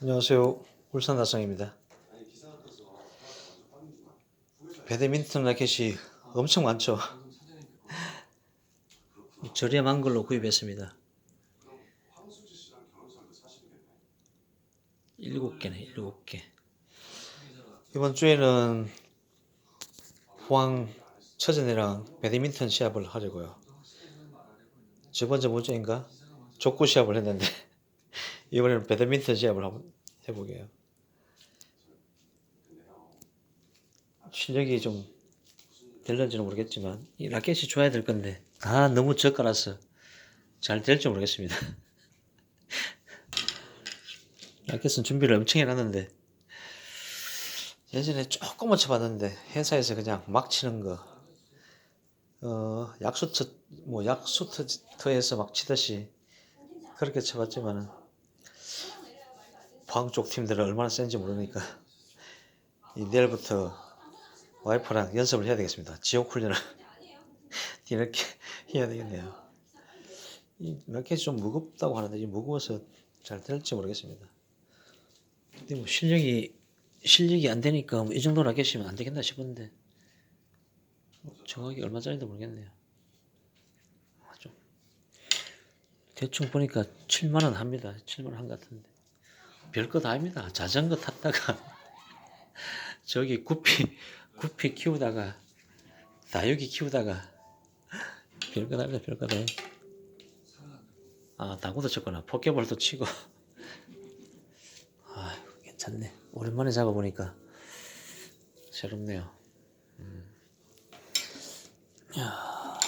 안녕하세요. 울산 다성입니다. 배드민턴 라켓이 엄청 많죠. 저렴한 걸로 구입했습니다. 일곱 개네, 일곱 개. 이번 주에는 포항 처전이랑 배드민턴 시합을 하려고요. 저번 저번 주인가 족구 시합을 했는데 이번에는 배드민턴 시합을 한번 해보게요. 실력이 좀 될런지는 모르겠지만 이 라켓이 좋아야 될 건데 아 너무 저가라서 잘 될지 모르겠습니다. 라켓은 준비를 엄청 해놨는데 예전에 조금만 쳐봤는데 회사에서 그냥 막 치는 거 어, 약수터 뭐 약수터에서 막 치듯이 그렇게 쳐봤지만은 포항 쪽 팀들은 얼마나 센지 모르니까 이 내일부터 와이프랑 연습을 해야 되겠습니다. 지옥 훈련을 이렇게 해야 되겠네요. 이 라켓이 좀 무겁다고 하는데 이 무거워서 잘 될지 모르겠습니다. 근데 뭐 실력이 실력이 안 되니까 뭐 이 정도 라켓이면 안 되겠나 싶은데 뭐 정확히 얼마짜리인지 모르겠네요. 아, 좀 대충 보니까 7만 원 합니다. 7만 원 한 것 같은데 별것 아닙니다. 자전거 탔다가 저기 구피 구피 키우다가 다육이 키우다가 별것 아닙니다. 별것 아니. 아 당구도 쳤구나. 포켓볼도 치고. 아 괜찮네. 오랜만에 잡아보니까 새롭네요. 음. 야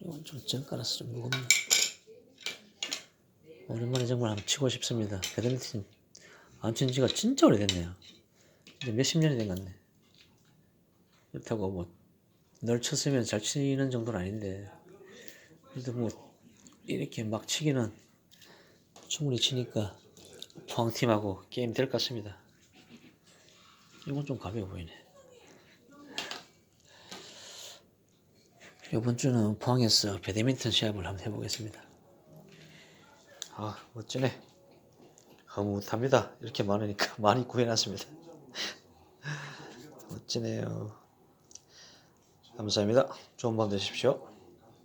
이건 좀 정가라서 좀 무겁네. 오랜만에 정말 한번 치고 싶습니다. 배드민턴 안 친 지가 진짜 오래됐네요. 이제 몇십 년이 된 것 같네. 그렇다고 뭐, 널 쳤으면 잘 치는 정도는 아닌데, 그래도 뭐, 이렇게 막 치기는 충분히 치니까 포항팀하고 게임 될 것 같습니다. 이건 좀 가벼워 보이네. 이번 주는 포항에서 배드민턴 시합을 한번 해보겠습니다. 아, 멋지네. 허무합니다. 이렇게 많으니까 많이 구해놨습니다. 멋지네요. 감사합니다. 좋은 밤 되십시오.